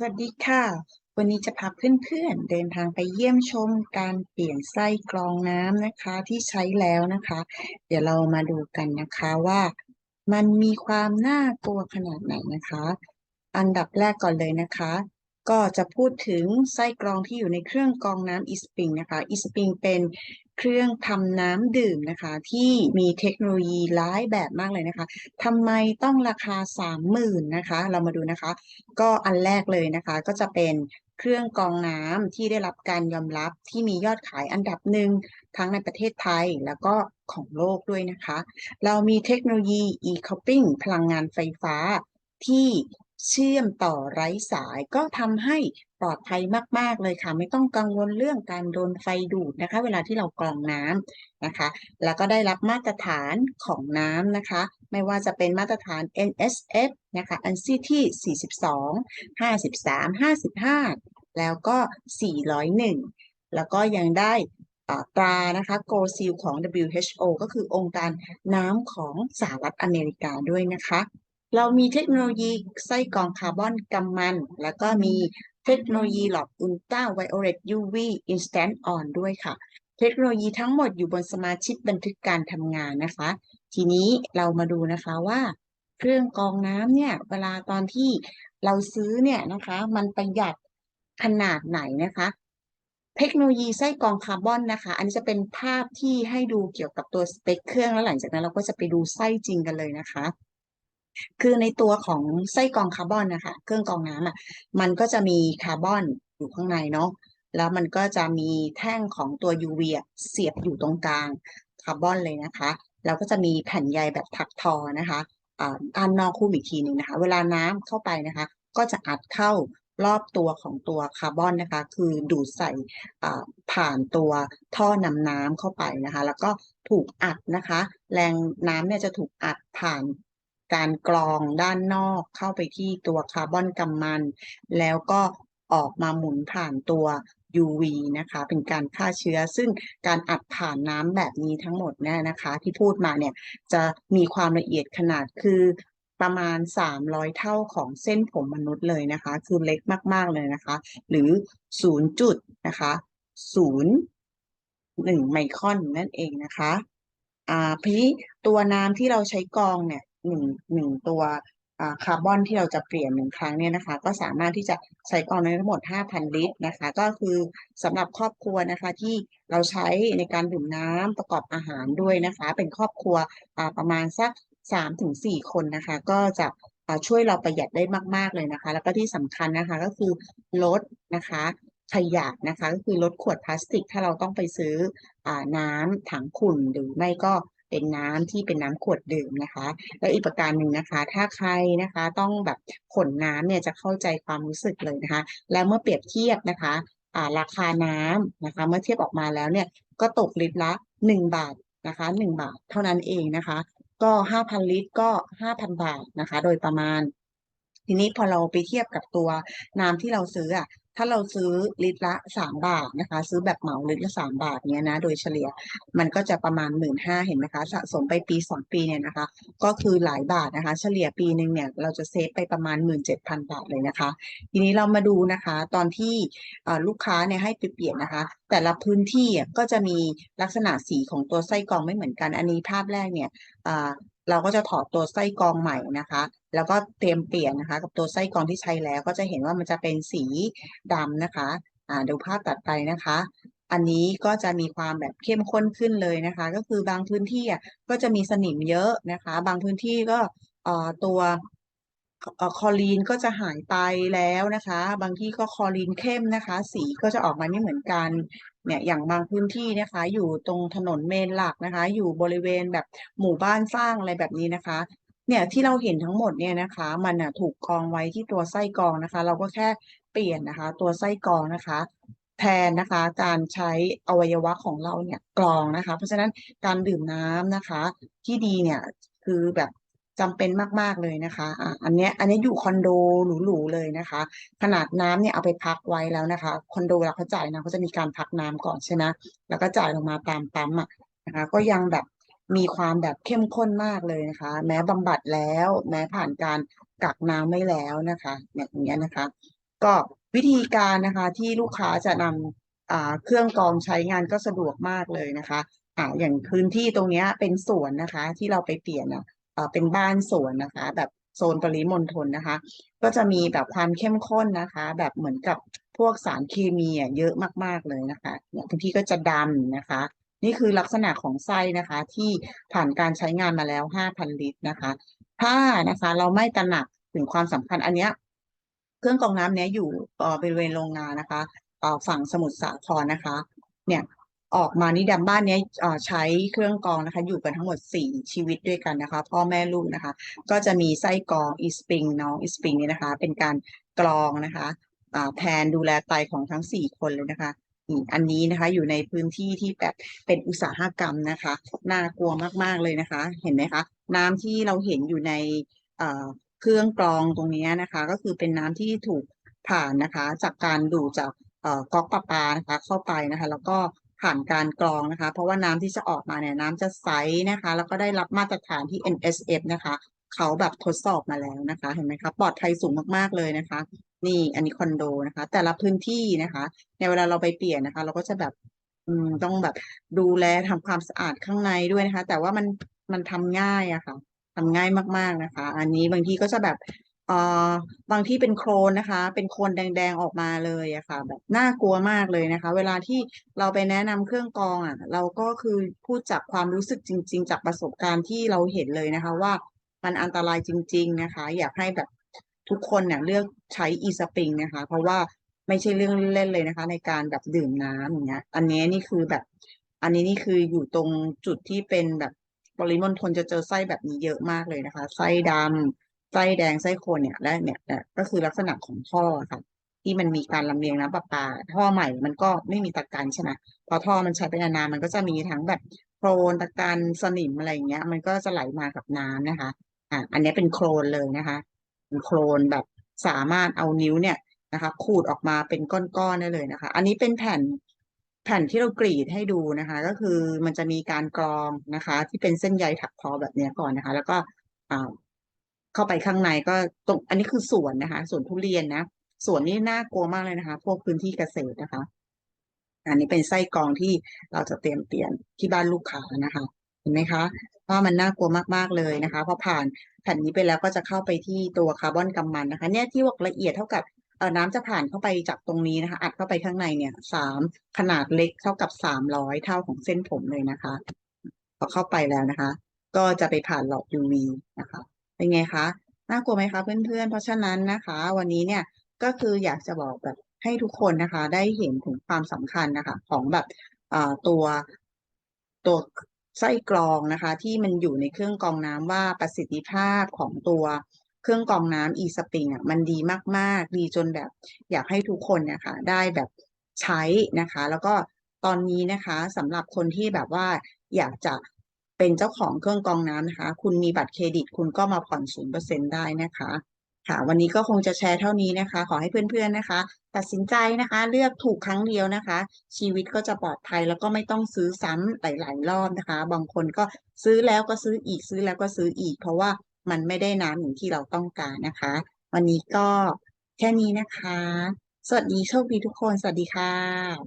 สวัสดีค่ะ วันนี้จะพาเพื่อนๆเดินทางไปเยี่ยมชมการเปลี่ยนไส้กรองน้ำนะคะที่ใช้แล้วนะคะ เดี๋ยวเรามาดูกันนะคะว่ามันมีความน่ากลัวขนาดไหนนะคะ อันดับแรกก่อนเลยนะคะ ก็จะพูดถึงไส้กรองที่อยู่ในเครื่องกรองน้ำอีสปริงนะคะอีสปริงเป็นเครื่องทำน้ำดื่มนะคะ ที่มีเทคโนโลยีหลายแบบมากเลยนะคะทำไมต้องราคาสามหมื่นนะคะ เรามาดูนะคะ ก็อันแรกเลยนะคะ ก็จะเป็นเครื่องกรองน้ำที่ได้รับการยอมรับที่มียอดขายอันดับหนึ่งทั้งในประเทศไทยแล้วก็ของโลกด้วยนะคะ เรามีเทคโนโลยี e-coupling พลังงานไฟฟ้าที่ เชื่อมต่อไร้สายก็ทำให้ปลอดภัยมาก ๆ เลยค่ะ ไม่ต้องกังวลเรื่องการโดนไฟดูดนะคะ เวลาที่เรากรองน้ำนะคะ แล้วก็ได้รับมาตรฐานของน้ำนะคะ ไม่ว่าจะเป็นมาตรฐาน NSF นะคะ อันซี่ที่ 42 53 55 แล้วก็ 401 แล้วก็ยังได้ตรานะคะ Go Seal ของ WHO ก็คือองค์การน้ำของสหรัฐอเมริกาด้วยนะคะ เรามีเทคโนโลยีไส้กรองคาร์บอนกำมัน แล้วก็มีเทคโนโลยีหลอดอุลตราไวโอเลต UV Instant On ด้วยค่ะ เทคโนโลยีทั้งหมดอยู่บนสมาชิกบันทึกการทำงานนะคะ ทีนี้เรามาดูนะคะว่าเครื่องกรองน้ำเนี่ย เวลาตอนที่เราซื้อเนี่ยนะคะ มันประหยัดขนาดไหนนะคะ เทคโนโลยีไส้กรองคาร์บอนนะคะ อันนี้จะเป็นภาพที่ให้ดูเกี่ยวกับตัวสเปคเครื่องแล้วหลังจากนั้นเราก็จะไปดูไส้จริงกันเลยนะคะ คือในตัวของไส้กรองคาร์บอนนะคะ เครื่องกรองน้ำอะมันก็จะมีคาร์บอนอยู่ข้างในเนาะแล้วมันก็จะมีแท่งของตัว UV เสียบอยู่ตรงกลางคาร์บอนเลยนะคะแล้วก็จะมีแผ่นใยแบบถักทอนะคะด้านนอกคู่อีกทีหนึ่งนะคะ เวลาน้ำเข้าไปนะคะ ก็จะอัดเข้ารอบตัวของตัวคาร์บอนนะคะ คือดูดใส่ผ่านตัวท่อนำน้ำเข้าไปนะคะ แล้วก็ถูกอัดนะคะ แรงน้ำเนี่ยจะถูกอัดผ่าน การกรองด้านนอกเข้าไปที่ตัวคาร์บอนกำมัน แล้วก็ออกมาหมุนผ่านตัว UV นะคะ เป็นการฆ่าเชื้อ ซึ่งการอัดผ่านน้ำแบบนี้ทั้งหมดเนี่ยนะคะ ที่พูดมาเนี่ยจะมีความละเอียดขนาดคือประมาณ 300 เท่าของเส้นผมมนุษย์เลยนะคะ คือเล็กมาก ๆ เลยนะคะ หรือ 0 จุดนะคะ0 1ไมครอนนั่นเองนะคะอ่าพีตัวน้ำที่เราใช้กรองเนี่ย หนึ่งหนึ่งตัวคาร์บอนที่เราจะเปลี่ยนหนึ่งครั้งเนี่ยนะคะ ก็สามารถที่จะใช้กองได้ทั้งหมด 5,000 ลิตรนะคะ ก็คือสำหรับครอบครัวนะคะที่เราใช้ในการดื่มน้ำประกอบอาหารด้วยนะคะ เป็นครอบครัวประมาณสักสามถึงสี่คนนะคะ ก็จะช่วยเราประหยัดได้มาก ๆ เลยนะคะ แล้วก็ที่สำคัญนะคะก็คือลดนะคะขยะนะคะ ก็คือลดขวดพลาสติก ถ้าเราต้องไปซื้ออน้ำถังขุ่นหรือไม่ก็ เป็นน้ำที่เป็นน้ำขวดดื่มนะคะ และอีกประการหนึ่งนะคะ ถ้าใครนะคะต้องแบบขนน้ำเนี่ยจะเข้าใจความรู้สึกเลยนะคะ แล้วเมื่อเปรียบเทียบนะคะราคาน้ำนะคะ เมื่อเทียบออกมาแล้วเนี่ยก็ตกลิตรละ 1 บาทนะคะ 1 บาทเท่านั้นเองนะคะ ก็ห้าพันลิตรก็ห้าพันบาทนะคะ โดยประมาณ ทีนี้พอเราไปเทียบกับตัวน้ำที่เราซื้ออะ ถ้าเราซื้อลิตรละสามบาทนะคะ ซื้อแบบเหมาลิตรละสามบาทเนี้ยนะ โดยเฉลี่ยมันก็จะประมาณหมื่นห้าเห็นไหมคะสะสมไปปีสองปีเนี่ยนะคะ ก็คือหลายบาทนะคะ เฉลี่ยปีหนึ่งเนี่ยเราจะเซฟไปประมาณหมื่นเจ็ดพันบาทเลยนะคะ ทีนี้เรามาดูนะคะ ตอนที่ลูกค้าเนี่ยให้ไปเปลี่ยนนะคะ แต่ละพื้นที่ก็จะมีลักษณะสีของตัวไส้กรองไม่เหมือนกัน อันนี้ภาพแรกเนี่ย เราก็จะถอดตัวไส้กรองใหม่นะคะ แล้วก็เตรียมเปลี่ยนนะคะ กับตัวไส้กรองที่ใช้แล้ว ก็จะเห็นว่ามันจะเป็นสีดำนะคะอ่าดูภาพตัดไปนะคะ อันนี้ก็จะมีความแบบเข้มข้นขึ้นเลยนะคะ ก็คือบางพื้นที่อะก็จะมีสนิมเยอะนะคะ บางพื้นที่ก็เอ่อตัว คอลีนก็จะหายไปแล้วนะคะ บางที่ก็คอลีนเข้มนะคะ สีก็จะออกมาไม่เหมือนกันเนี่ยอย่างบางพื้นที่นะคะ อยู่ตรงถนนเมนหลักนะคะ อยู่บริเวณแบบหมู่บ้านสร้างอะไรแบบนี้นะคะ เนี่ยที่เราเห็นทั้งหมดเนี่ยนะคะ มันอะถูกกองไว้ที่ตัวไส้กรองนะคะ เราก็แค่เปลี่ยนนะคะ ตัวไส้กรองนะคะ แทนนะคะการใช้อวัยวะของเราเนี่ยกรองนะคะ เพราะฉะนั้นการดื่มน้ำนะคะ ที่ดีเนี่ยคือแบบ จำเป็นมาก ๆ เลยนะคะอ่าอันนี้อันนี้อยู่คอนโดหรูๆเลยนะคะ ขนาดน้ำเนี่ยเอาไปพักไว้แล้วนะคะ คอนโดเราเขาจ่ายนะเขาจะมีการพักน้ำก่อนใช่ไหมแล้วก็จ่ายลงมาตามปั๊มอะนะคะ ก็ยังแบบมีความแบบเข้มข้นมากเลยนะคะ แม้บำบัดแล้ว แม้ผ่านการกักน้ำไม่แล้วนะคะเนี่ยอย่างเงี้ยนะคะ ก็วิธีการนะคะที่ลูกค้าจะนำอ่าเครื่องกรองใช้งานก็สะดวกมากเลยนะคะอ่าอย่างพื้นที่ตรงเนี้ยเป็นสวนนะคะ ที่เราไปเปลี่ยนอะอ่า เป็นบ้านสวนนะคะ แบบโซนปริมณฑลนะคะ ก็จะมีแบบความเข้มข้นนะคะ แบบเหมือนกับพวกสารเคมีอะเยอะมาก ๆเลยนะคะเนี่ยพื้นที่ก็จะดำนะคะ นี่คือลักษณะของไส้นะคะ ที่ผ่านการใช้งานมาแล้ว 5,000 ลิตรนะคะ ถ้านะคะเราไม่ตระหนักถึงความสำคัญอันเนี้ยเครื่องกรองน้ำเนี้ยอยู่อ่อบริเวณโรงงานนะคะอ่อฝั่งสมุทรสาครนะคะ เนี่ย ออกมานี่ดำบ้านเนี้ยใช้เครื่องกรองนะคะ อยู่กันทั้งหมดสี่ชีวิตด้วยกันนะคะ พ่อแม่ลูกนะคะ ก็จะมีไส้กรองอีสปริงน้องอีสปริงเนี่ยนะคะ เป็นการกรองนะคะแทนดูแลไตของทั้งสี่คนเลยนะคะอีอันนี้นะคะอยู่ในพื้นที่ที่แบบเป็นอุตสาหกรรมนะคะน่ากลัวมากๆเลยนะคะ เห็นไหมคะ น้ำที่เราเห็นอยู่ในเครื่องกรองตรงนี้นะคะ ก็คือเป็นน้ำที่ถูกผ่านนะคะ จากการดูดจากก๊อกประปานะคะเข้าไปนะคะ แล้วก็ ผ่านการกรองนะคะ เพราะว่าน้ำที่จะออกมาเนี่ยน้ำจะใสนะคะ แล้วก็ได้รับมาตรฐานที่ NSF นะคะเขาแบบทดสอบมาแล้วนะคะ เห็นไหมคะปลอดภัยสูงมากๆเลยนะคะ นี่อันนี้คอนโดนะคะ แต่ละพื้นที่นะคะ ในเวลาเราไปเปลี่ยนนะคะ เราก็จะแบบอืมต้องแบบดูแลทำความสะอาดข้างในด้วยนะคะ แต่ว่ามันมันทำง่ายอะค่ะทำง่ายมากๆนะคะ อันนี้บางทีก็จะแบบ เอ่อบางที่เป็นโครนนะคะ เป็นโคลนแดง ๆ ออกมาเลยอะค่ะ แบบน่ากลัวมากเลยนะคะ เวลาที่เราไปแนะนำเครื่องกรองอะเราก็คือพูดจากความรู้สึกจริง ๆ จากประสบการณ์ที่เราเห็นเลยนะคะ ว่ามันอันตรายจริง ๆ นะคะ อยากให้แบบทุกคนเนี่ยเลือกใช้อีสปริงนะคะ เพราะว่าไม่ใช่เรื่องเล่นเลยนะคะ ในการแบบดื่มน้ำอย่างเงี้ย อันนี้นี่คือแบบ อันนี้นี่คืออยู่ตรงจุดที่เป็นแบบปริมณฑลจะเจอไส้แบบนี้เยอะมากเลยนะคะ ไส้ดำ ไส้แดงไส้โคนเนี่ยและเนี่ยก็คือลักษณะของท่อค่ะที่มันมีการลำเลียงน้ำประปา ท่อใหม่มันก็ไม่มีตะกันใช่ไหมพอท่อมันใช้ไปนานๆมันก็จะมีทั้งแบบโคลนตะกันสนิมอะไรอย่างเงี้ย มันก็จะไหลมากับน้ำนะคะอะอันนี้เป็นโคลนเลยนะคะเป็นโคลนแบบสามารถเอานิ้วเนี่ยนะคะขูดออกมาเป็นก้อนๆได้เลยนะคะ อันนี้เป็นแผ่นแผ่นที่เรากรีดให้ดูนะคะ ก็คือมันจะมีการกรองนะคะ ที่เป็นเส้นใยถักทอแบบเนี้ยก่อนนะคะ แล้วก็อ่า เข้าไปข้างในก็ตรงอันนี้คือสวนนะคะสวนทุเรียนนะสวนนี่น่ากลัวมากเลยนะคะ พวกพื้นที่เกษตรนะคะ อันนี้เป็นไส้กรองที่เราจะเตรียมเปลี่ยนที่บ้านลูกค้านะคะเห็นไหมคะว่ามันน่ากลัวมากๆเลยนะคะพอผ่านแผ่นนี้ไปแล้วก็จะเข้าไปที่ตัวคาร์บอนกำมันนะคะ เนี่ยที่บอกละเอียดเท่ากับเอ่อน้ำจะผ่านเข้าไปจากตรงนี้นะคะ อัดเข้าไปข้างในเนี่ยสามขนาดเล็กเท่ากับสามร้อยเท่าของเส้นผมเลยนะคะ พอเข้าไปแล้วนะคะ ก็จะไปผ่านหลอด UV นะคะ เป็นไงคะน่ากลัวไหมคะเพื่อนๆ เพราะฉะนั้นนะคะ วันนี้เนี่ยก็คืออยากจะบอกแบบให้ทุกคนนะคะ ได้เห็นถึงความสำคัญนะคะ ของแบบตัวตัวไส้กรองนะคะ ที่มันอยู่ในเครื่องกรองน้ำว่าประสิทธิภาพของตัวเครื่องกรองน้ำ e-spring อะมันดีมาก ๆ ดีจนแบบ อยากให้ทุกคนเนี่ยค่ะได้แบบใช้นะคะ แล้วก็ตอนนี้นะคะสำหรับคนที่แบบว่าอยากจะ เป็นเจ้าของเครื่องกรองน้ำนะคะ คุณมีบัตรเครดิต คุณก็มาผ่อนศูนย์เปอร์เซ็นได้นะคะ ค่ะ วันนี้ก็คงจะแชร์เท่านี้นะคะ ขอให้เพื่อนๆนะคะ ตัดสินใจนะคะ เลือกถูกครั้งเดียวนะคะ ชีวิตก็จะปลอดภัยแล้วก็ไม่ต้องซื้อซ้ำหลายๆรอบนะคะ บางคนก็ซื้อแล้วก็ซื้ออีกซื้อแล้วก็ซื้ออีก เพราะว่ามันไม่ได้น้ำอย่างที่เราต้องการนะคะ วันนี้ก็แค่นี้นะคะ สวัสดีโชคดีทุกคน สวัสดีค่ะ